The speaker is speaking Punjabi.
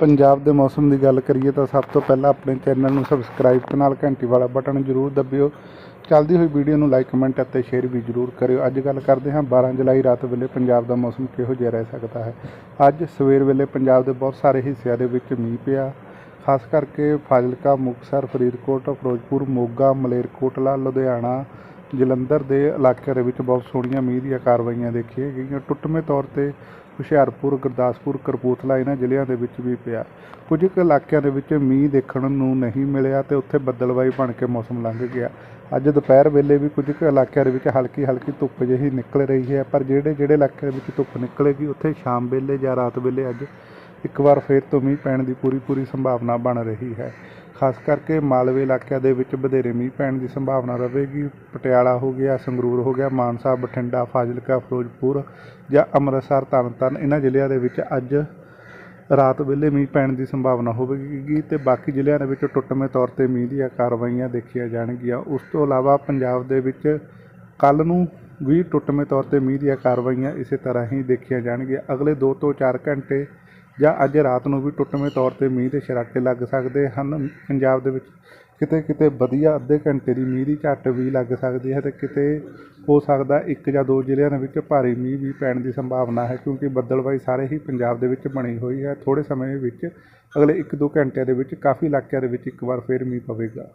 ਪੰਜਾਬ ਦੇ ਮੌਸਮ ਦੀ ਗੱਲ ਕਰੀਏ ਤਾਂ ਸਭ ਤੋਂ ਪਹਿਲਾਂ ਆਪਣੇ ਚੈਨਲ ਨੂੰ ਸਬਸਕ੍ਰਾਈਬ ਤੇ ਨਾਲ ਘੰਟੀ ਵਾਲਾ ਬਟਨ ਜ਼ਰੂਰ ਦਬਿਓ। ਚੱਲਦੀ ਹੋਈ ਵੀਡੀਓ ਨੂੰ ਲਾਈਕ ਕਮੈਂਟ ਅਤੇ ਸ਼ੇਅਰ ਵੀ ਜ਼ਰੂਰ ਕਰਿਓ। ਅੱਜ ਗੱਲ ਕਰਦੇ ਹਾਂ 12 ਜੁਲਾਈ ਰਾਤ ਵੇਲੇ ਪੰਜਾਬ ਦਾ ਮੌਸਮ ਕਿਹੋ ਜਿਹਾ ਰਹਿ ਸਕਦਾ ਹੈ। ਅੱਜ ਸਵੇਰ ਵੇਲੇ ਪੰਜਾਬ ਦੇ ਬਹੁਤ ਸਾਰੇ ਹਿੱਸਿਆਂ ਦੇ ਵਿੱਚ ਮੀਂਹ ਪਿਆ। ਖਾਸ ਕਰਕੇ ਫਾਜ਼ਿਲਕਾ, ਮੁਕਤਸਰ, ਫਰੀਦਕੋਟ, ਫਿਰੋਜ਼ਪੁਰ, ਮੋਗਾ, ਮਲੇਰਕੋਟਲਾ, ਲੁਧਿਆਣਾ ਜਲੰਧਰ ਦੇ ਇਲਾਕਿਆਂ ਦੇ ਵਿੱਚ ਬਹੁਤ ਸੋਹਣੀਆਂ ਮੀਂਹ ਦੀਆਂ ਕਾਰਵਾਈਆਂ ਦੇਖੀਆਂ ਗਈਆਂ। ਟੁੱਟਵੇਂ ਤੌਰ ਤੇ ਹੁਸ਼ਿਆਰਪੁਰ, ਗੁਰਦਾਸਪੁਰ ਕਰਪੂਥਲਾ ਇਹਨਾਂ ਜ਼ਿਲ੍ਹਿਆਂ ਦੇ ਵਿੱਚ ਵੀ ਪਿਆ। ਕੁਝ ਕੁ ਇਲਾਕਿਆਂ ਦੇ ਵਿੱਚ ਮੀਂਹ ਦੇਖਣ ਨੂੰ ਨਹੀਂ ਮਿਲਿਆ ਤੇ ਉੱਥੇ ਬੱਦਲਵਾਈ ਬਣ ਕੇ ਮੌਸਮ ਲੰਘ ਗਿਆ। ਅੱਜ ਦੁਪਹਿਰ ਵੇਲੇ ਵੀ ਕੁਝ ਕੁ ਇਲਾਕਿਆਂ ਦੇ ਵਿੱਚ ਹਲਕੀ ਹਲਕੀ ਧੁੱਪ ਜਿਹੀ ਨਿਕਲ ਰਹੀ ਹੈ, ਪਰ ਜਿਹੜੇ ਜਿਹੜੇ ਇਲਾਕਿਆਂ ਦੇ ਵਿੱਚ ਧੁੱਪ ਨਿਕਲੇਗੀ, ਉੱਥੇ ਸ਼ਾਮ ਵੇਲੇ ਜਾਂ ਰਾਤ ਵੇਲੇ ਅੱਜ ਇੱਕ ਵਾਰ ਫੇਰ ਤੋਂ ਮੀਂਹ ਪੈਣ ਦੀ ਪੂਰੀ ਪੂਰੀ ਸੰਭਾਵਨਾ ਬਣ ਰਹੀ ਹੈ। ਖਾਸ ਕਰਕੇ ਮਾਲਵੇ ਇਲਾਕਿਆਂ ਦੇ ਵਿੱਚ ਵਧੇਰੇ ਮੀਂਹ ਪੈਣ ਦੀ ਸੰਭਾਵਨਾ ਰਹੇਗੀ। ਪਟਿਆਲਾ ਹੋ ਗਿਆ, ਸੰਗਰੂਰ ਹੋ ਗਿਆ, ਮਾਨਸਾ, ਬਠਿੰਡਾ, ਫਾਜ਼ਿਲਕਾ, ਫਿਰੋਜ਼ਪੁਰ ਜਾਂ ਅੰਮ੍ਰਿਤਸਰ ਤਰਨਤਾਰਨ ਇਹਨਾਂ ਜ਼ਿਲ੍ਹਿਆਂ ਦੇ ਵਿੱਚ ਅੱਜ ਰਾਤ ਵੇਲੇ ਮੀਂਹ ਪੈਣ ਦੀ ਸੰਭਾਵਨਾ ਹੋਵੇਗੀ ਤੇ ਬਾਕੀ ਜ਼ਿਲ੍ਹਿਆਂ ਦੇ ਵਿੱਚ ਟੁੱਟਵੇਂ ਤੌਰ ਤੇ ਮੀਂਹ ਦੀਆਂ ਕਾਰਵਾਈਆਂ ਦੇਖੀਆਂ ਜਾਣਗੀਆਂ। ਉਸ ਤੋਂ ਇਲਾਵਾ ਪੰਜਾਬ ਦੇ ਵਿੱਚ ਕੱਲ ਨੂੰ ਵੀ ਟੁੱਟਵੇਂ ਤੌਰ ਤੇ ਮੀਂਹ ਦੀਆਂ ਕਾਰਵਾਈਆਂ ਇਸੇ ਤਰ੍ਹਾਂ ਹੀ ਦੇਖੀਆਂ ਜਾਣਗੀਆਂ। ਅਗਲੇ 2 ਤੋਂ 4 ਘੰਟੇ ਜਾਂ ਅੱਜ ਰਾਤ ਨੂੰ ਵੀ ਟੁੱਟਵੇਂ ਤੌਰ ਤੇ ਮੀਂਹ ਦੇ ਛਰਾਟੇ ਲੱਗ ਸਕਦੇ ਹਨ। ਪੰਜਾਬ ਦੇ ਵਿੱਚ ਕਿਤੇ ਕਿਤੇ ਵਧੀਆ ਅੱਧੇ ਘੰਟੇ ਦੀ ਮੀਂਹ ਦੀ ਝੱਟ ਵੀ ਲੱਗ ਸਕਦੀ ਹੈ ਤੇ ਕਿਤੇ ਹੋ ਸਕਦਾ ਇੱਕ ਜਾਂ ਦੋ ਜ਼ਿਲ੍ਹਿਆਂ ਦੇ ਵਿੱਚ ਭਾਰੀ ਮੀਂਹ ਵੀ ਪੈਣ ਦੀ ਸੰਭਾਵਨਾ ਹੈ ਕਿਉਂਕਿ ਬੱਦਲਬਾਈ ਸਾਰੇ ਹੀ ਪੰਜਾਬ ਦੇ ਵਿੱਚ ਬਣੀ ਹੋਈ ਹੈ। ਥੋੜੇ ਸਮੇਂ ਵਿੱਚ ਅਗਲੇ 1-2 ਘੰਟਿਆਂ ਦੇ ਵਿੱਚ ਕਾਫੀ ਇਲਾਕਿਆਂ ਦੇ ਵਿੱਚ ਇੱਕ ਵਾਰ ਫੇਰ ਮੀਂਹ ਪਵੇਗਾ।